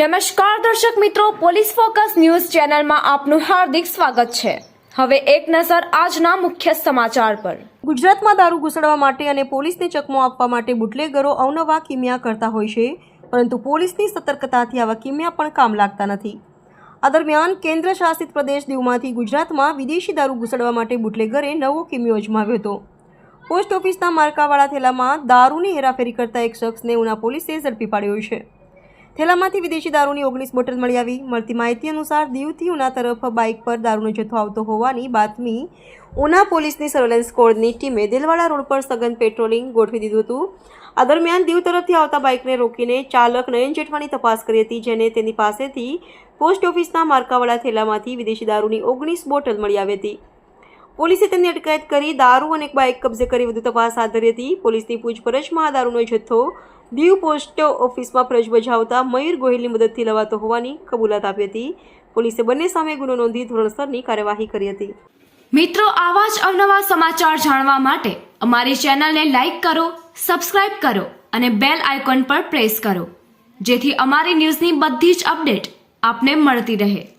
નમસ્કાર દર્શક મિત્રો, પોલીસ ફોકસ ન્યૂઝ ચેનલમાં આપનું હાર્દિક સ્વાગત છે. હવે એક નજર આજના મુખ્ય સમાચાર પર. ગુજરાતમાં દારૂ ઘૂસડવા માટે અને પોલીસને ચકમો આપવા માટે બુટલેગરો અવનવા કિમિયા કરતા હોય છે, પરંતુ પોલીસની સતર્કતાથી આવા કિમિયા પણ કામ લાગતા નથી. આ દરમિયાન કેન્દ્ર શાસિત પ્રદેશ દીવમાંથી ગુજરાતમાં વિદેશી દારૂ ઘૂસડવા માટે બુટલેગરે નવો કિમિયો અજમાવ્યો હતો. પોસ્ટ ઓફિસના માર્કાવાળા થેલામાં દારૂની હેરાફેરી કરતા એક શખ્સને ઉના પોલીસે ઝડપી પાડ્યો છે. થેલામાંથી વિદેશી દારૂની ઓગણીસ બોટલ મળી આવી. મળતી માહિતી અનુસાર દીવથી ઉના તરફ બાઇક પર દારૂનો જથ્થો આવતો હોવાની બાતમી ઉના પોલીસની સર્વેલન્સ સ્કોડની ટીમે દિલવાડા રોડ પર સઘન પેટ્રોલિંગ ગોઠવી દીધું હતું. આ દરમિયાન દીવ તરફથી આવતા બાઇકને રોકીને ચાલક નયન જેઠવાની તપાસ કરી હતી, જેને તેની પાસેથી પોસ્ટ ઓફિસના માર્કાવાળા થેલામાંથી વિદેશી દારૂની ઓગણીસ બોટલ મળી આવી હતી. પોલીસે તેમની અટકાયત કરી દારૂ અને એક બાઇક કબજે કરી વધુ તપાસ હાથ ધરી હતી. પોલીસની પૂછપરછમાં આ દારૂનો જથ્થો દીવ પોસ્ટ ઓફિસમાં ફરજ બજાવતા મયુર ગોહિલની મદદથી લવાતો હોવાની કબૂલાત આપી હતી. પોલીસે બંને સામે ગુનો નોંધી ધોરણસરની કાર્યવાહી કરી હતી. મિત્રો, આવા જ અવનવા સમાચાર જાણવા માટે અમારી ચેનલને લાઇક કરો, સબસ્ક્રાઇબ કરો અને બેલ આઇકોન પર પ્રેસ કરો, જેથી અમારી ન્યૂઝની બધી જ અપડેટ આપને મળતી રહે.